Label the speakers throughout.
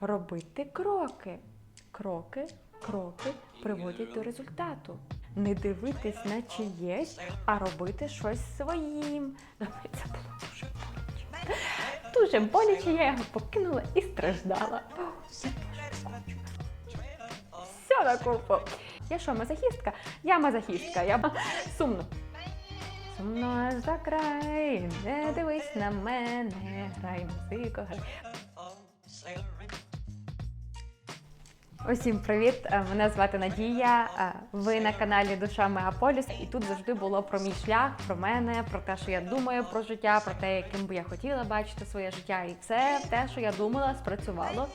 Speaker 1: робити кроки. Кроки, кроки приводять до результату. Не дивитись на чиєсь, а робити щось своїм. Це було дуже боляче. Дуже боляче, я його покинула і страждала. Все на купу. Я що, мазохістка? Я мазохістка. Я сумно. Сумно аж за край, не дивись на мене, грай музику, грай. Усім привіт! Е, Мене звати Надія. Е, Ви на каналі Душа Мегаполіс, і тут завжди було про мій шлях, про мене, про те, що я думаю про життя, про те, яким би я хотіла бачити своє життя. І це те, що я думала, спрацювало.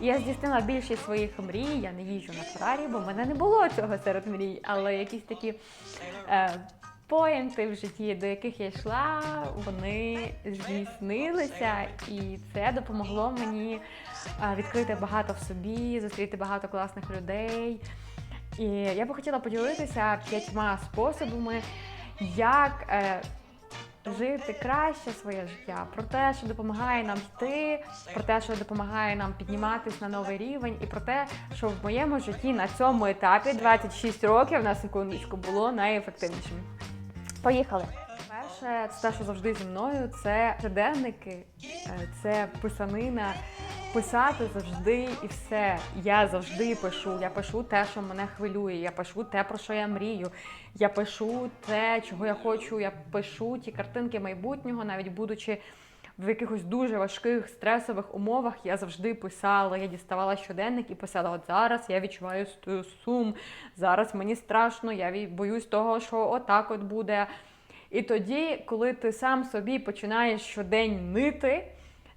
Speaker 1: Я здійснила більшість своїх мрій. Я не їжджу на Феррарі, бо в мене не було цього серед мрій, але якісь такі. Е, Поінти в житті, до яких я йшла, вони здійснилися, і це допомогло мені відкрити багато в собі, зустріти багато класних людей. І я би хотіла поділитися п'ятьма способами, як е, жити краще своє життя, про те, що допомагає нам йти, про те, що допомагає нам підніматись на новий рівень, і про те, що в моєму житті на цьому етапі 26 років на секундочку було найефективнішим. Поїхали. Перше, це те, що завжди зі мною, це щоденники, е, це писанина. Писати завжди і все. Я завжди пишу. Я пишу те, що мене хвилює. Я пишу те, про що я мрію. Я пишу те, чого я хочу. Я пишу ті картинки майбутнього, навіть будучи в якихось дуже важких стресових умовах, я завжди писала. Я діставала щоденник і писала: от зараз я відчуваю сум, зараз мені страшно, я боюсь того, що отак от буде. І тоді, коли ти сам собі починаєш щодень нити,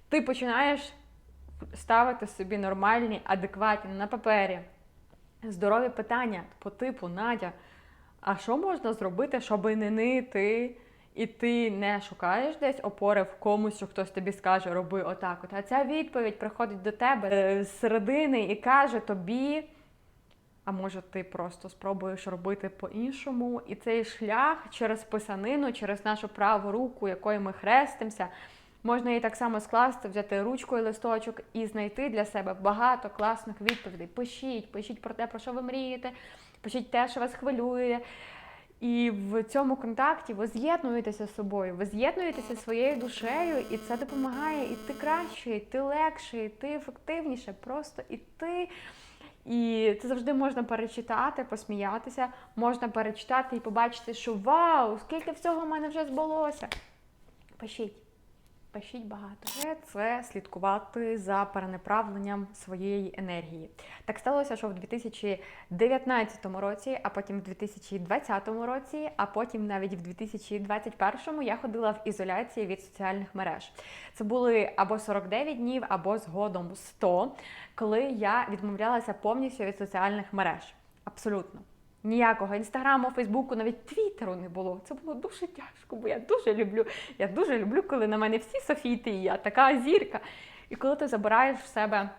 Speaker 1: ти починаєш ставити собі нормальні, адекватні на папері здорові питання по типу Надя, а що можна зробити, щоб не нити? І ти не шукаєш десь опори в комусь, що хтось тобі скаже, роби отак. От. А ця відповідь приходить до тебе е, з середини і каже тобі, а може ти просто спробуєш робити по-іншому. І цей шлях через писанину, через нашу праву руку, якою ми хрестимося, можна її так само скласти, взяти ручку і листочок і знайти для себе багато класних відповідей. Пишіть, пишіть про те, про що ви мрієте, пишіть те, що вас хвилює. І в цьому контакті ви з'єднуєтеся з собою, ви з'єднуєтеся своєю душею, і це допомагає іти краще, іти легше, іти ефективніше, просто іти. І це завжди можна перечитати, посміятися, можна перечитати і побачити, що вау, скільки всього в мене вже збулося. Пишіть. Пишіть багато. Це, слідкувати за перенаправленням своєї енергії. Так сталося, що в 2019 році, а потім в 2020 році, а потім навіть в 2021 я ходила в ізоляції від соціальних мереж. Це були або 49 днів, або згодом 100, коли я відмовлялася повністю від соціальних мереж. Абсолютно. Ніякого інстаграму, фейсбуку, навіть твіттеру не було. Це було дуже тяжко, бо я дуже люблю. Я дуже люблю, коли на мене всі Софійти, і я така зірка. І коли ти забираєш в себе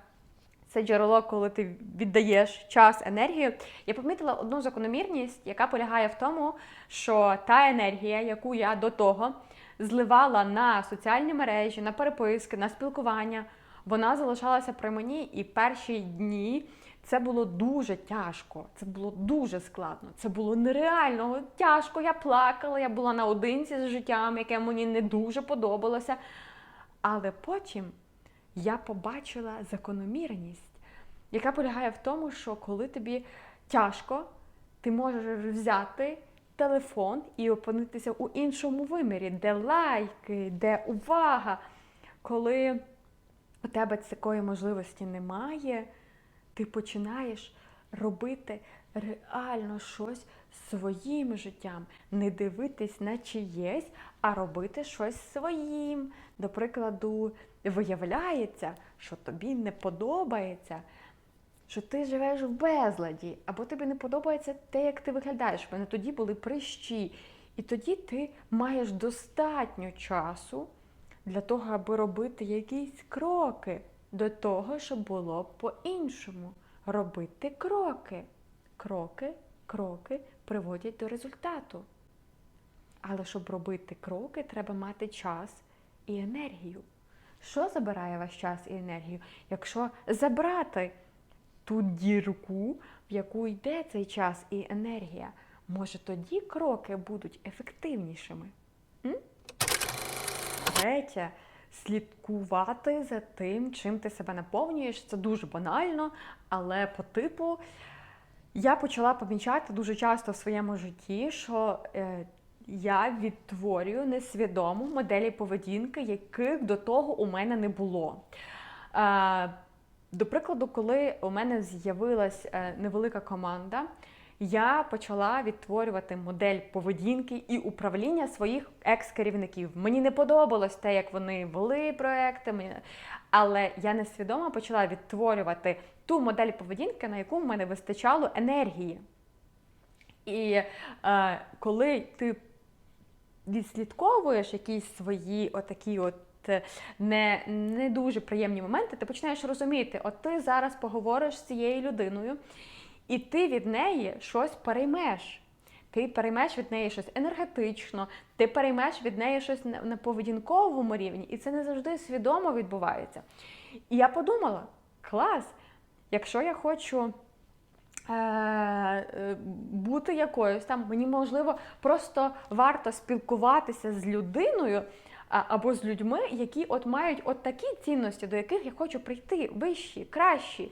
Speaker 1: це джерело, коли ти віддаєш час, енергію, я помітила одну закономірність, яка полягає в тому, що та енергія, яку я до того зливала на соціальні мережі, на переписки, на спілкування, вона залишалася при мені, і перші дні це було дуже тяжко, це було дуже складно, це було нереально тяжко. Я плакала, я була наодинці з життям, яке мені не дуже подобалося. Але потім я побачила закономірність, яка полягає в тому, що коли тобі тяжко, ти можеш взяти телефон і опинитися у іншому вимірі, де лайки, де увага. Коли у тебе такої можливості немає, ти починаєш робити реально щось своїм життям, не дивитись на чиєсь, а робити щось своїм. До прикладу, виявляється, що тобі не подобається, що ти живеш в безладі, або тобі не подобається те, як ти виглядаєш. В мене тоді були прищі. І тоді ти маєш достатньо часу для того, аби робити якісь кроки до того, щоб було по-іншому. Робити кроки. Кроки, кроки приводять до результату. Але щоб робити кроки, треба мати час і енергію. Що забирає ваш час і енергію? Якщо забрати ту дірку, в яку йде цей час і енергія, може тоді кроки будуть ефективнішими? М? Третє, слідкувати за тим, чим ти себе наповнюєш. Це дуже банально, але по типу я почала помічати дуже часто в своєму житті, що е, я відтворюю несвідомо моделі поведінки, яких до того у мене не було. Е, до прикладу, коли у мене з'явилась е, невелика команда, я почала відтворювати модель поведінки і управління своїх екс-керівників. Мені не подобалось те, як вони вели проекти, але я несвідомо почала відтворювати ту модель поведінки, на яку в мене вистачало енергії. І е, коли ти відслідковуєш якісь свої отакі от е, не, не дуже приємні моменти, ти починаєш розуміти, от ти зараз поговориш з цією людиною, і ти від неї щось переймеш. Ти переймеш від неї щось енергетично, ти переймеш від неї щось на, поведінковому рівні, і це не завжди свідомо відбувається. І я подумала: клас, якщо я хочу е, е, бути якоюсь там, мені можливо просто варто спілкуватися з людиною або з людьми, які от мають от такі цінності, до яких я хочу прийти, вищі, кращі.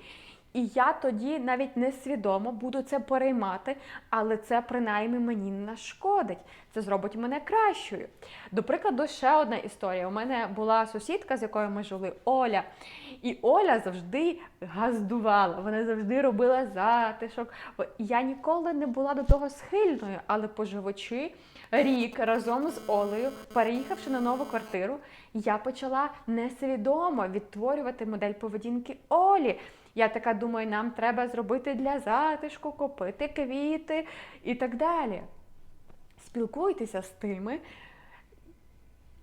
Speaker 1: І я тоді навіть несвідомо буду це переймати, але це принаймні мені не нашкодить. Це зробить мене кращою. До прикладу, ще одна історія. У мене була сусідка, з якою ми жили, Оля. І Оля завжди газдувала, вона завжди робила затишок. Я ніколи не була до того схильною, але поживучи рік разом з Олею, переїхавши на нову квартиру, я почала несвідомо відтворювати модель поведінки Олі. Я така думаю, нам треба зробити для затишку, купити квіти і так далі. Спілкуйтеся з тими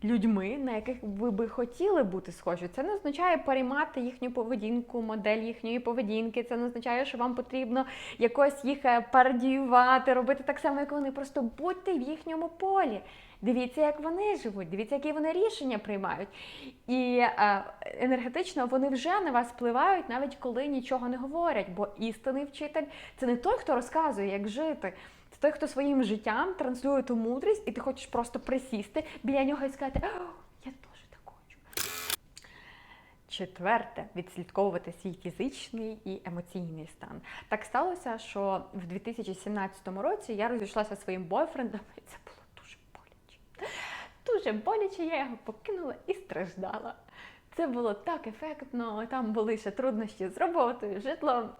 Speaker 1: людьми, на яких ви би хотіли бути схожі. Це не означає переймати їхню поведінку, модель їхньої поведінки. Це не означає, що вам потрібно якось їх е, пародіювати, робити так само, як вони. Просто будьте в їхньому полі. Дивіться, як вони живуть, дивіться, які вони рішення приймають. І е, енергетично вони вже на вас впливають, навіть коли нічого не говорять. Бо істинний вчитель це не той, хто розказує, як жити. Це той, хто своїм життям транслює ту мудрість, і ти хочеш просто присісти біля нього і сказати, я теж так хочу. Четверте відслідковувати свій фізичний і емоційний стан. Так сталося, що в 2017 році я розійшлася зі своїм бойфрендом, і це було. Дуже боляче, я його покинула і страждала. Це було так ефектно, там були ще труднощі з роботою, житлом.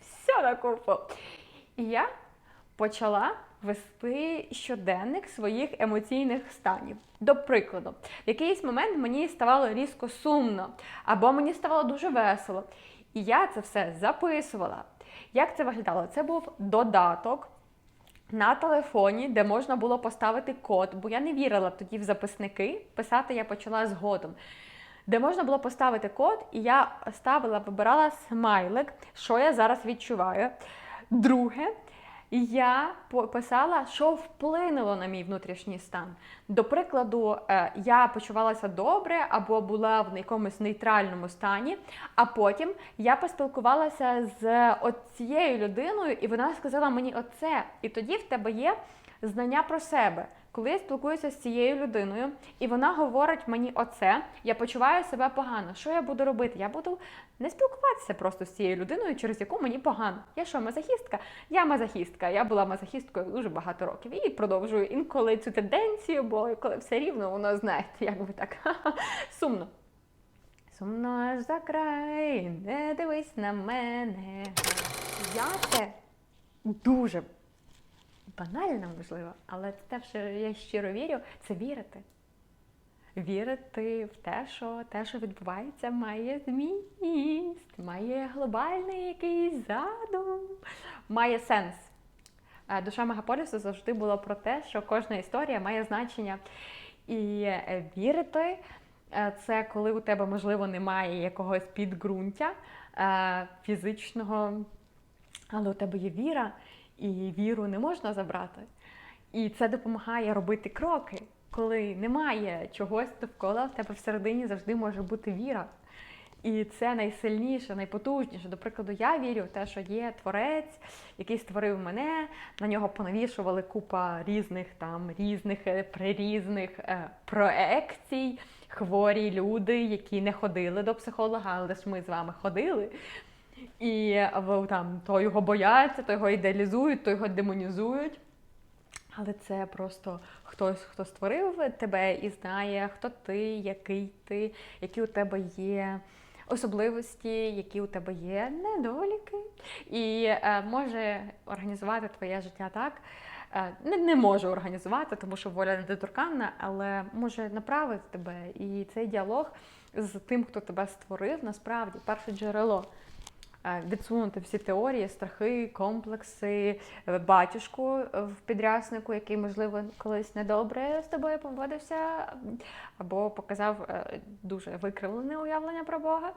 Speaker 1: Все на купу. І я почала вести щоденник своїх емоційних станів. До прикладу, в якийсь момент мені ставало різко сумно, або мені ставало дуже весело. І я це все записувала. Як це виглядало? Це був додаток на телефоні, де можна було поставити код, бо я не вірила тоді в записники. Писати я почала згодом. Де можна було поставити код, і я ставила, вибирала смайлик, що я зараз відчуваю. Друге, я писала, що вплинуло на мій внутрішній стан. До прикладу, е, я почувалася добре або була в якомусь нейтральному стані, а потім я поспілкувалася з цією людиною, і вона сказала мені оце. І тоді в тебе є знання про себе. Коли я спілкуюся з цією людиною, і вона говорить мені оце, я почуваю себе погано. Що я буду робити? Я буду не спілкуватися просто з цією людиною, через яку мені погано. Я що, мазохістка? Я мазохістка. Я була мазохісткою дуже багато років і продовжую інколи цю тенденцію, бо коли все рівно, воно знаєте, як би так сумно. Сумно аж за край, не дивись на мене. Я це дуже банально, можливо, але те, що я щиро вірю, це вірити. Вірити в те, що те, що відбувається, має зміст, має глобальний якийсь задум, має сенс. Е, Душа мегаполісу завжди було про те, що кожна історія має значення. І е, вірити е, це коли у тебе, можливо, немає якогось підґрунтя фізичного, але у тебе є віра і віру не можна забрати. І це допомагає робити кроки. коли немає чогось довкола, в тебе всередині завжди може бути віра. І це найсильніше, найпотужніше. До прикладу, я вірю в те, що є творець, який створив мене. На нього понавішували купа різних там різних е, прирізних е, проекцій, хворі люди, які не ходили до психолога, але ж ми з вами ходили. І там то його бояться, то його ідеалізують, то його демонізують. Але це просто хтось, хто створив тебе і знає, хто ти, який ти, які у тебе є особливості, які у тебе є недоліки, і е, може організувати твоє життя так. е, Не, не може організувати, тому що воля недоторканна, але може направити тебе. І цей діалог з тим, хто тебе створив, насправді перше джерело відсунути всі теорії, страхи, комплекси, е, батюшку е, в підряснику, який, можливо, колись недобре з тобою поводився, або показав е, дуже викривлене уявлення про Бога.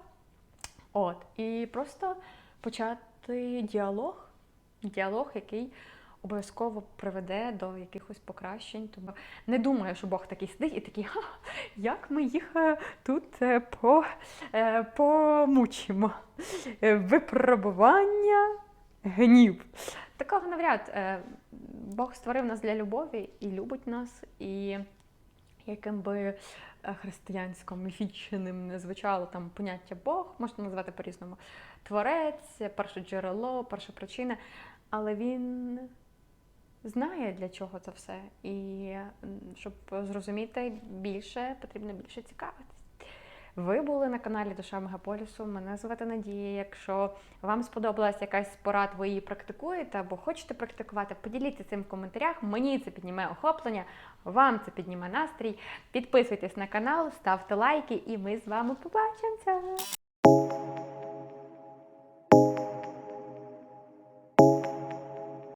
Speaker 1: От, і просто почати діалог, діалог, який обов'язково приведе до якихось покращень. Тому не думаю, що Бог такий сидить і такий, ха, як ми їх е, тут е, по, е, помучимо. Випробування, гнів. Такого навряд. Бог створив нас для любові і любить нас, і яким би християнсько міфічним не звучало там поняття Бог, можна назвати по-різному. Творець, перше джерело, перша причина, але він знає для чого це все. І щоб зрозуміти більше, потрібно більше цікавитись. Ви були на каналі Душа Мегаполісу. Мене звати Надія. Якщо вам сподобалась якась порад, ви її практикуєте або хочете практикувати, поділіться цим в коментарях. Мені це підніме охоплення, вам це підніме настрій. Підписуйтесь на канал, ставте лайки, і ми з вами побачимося.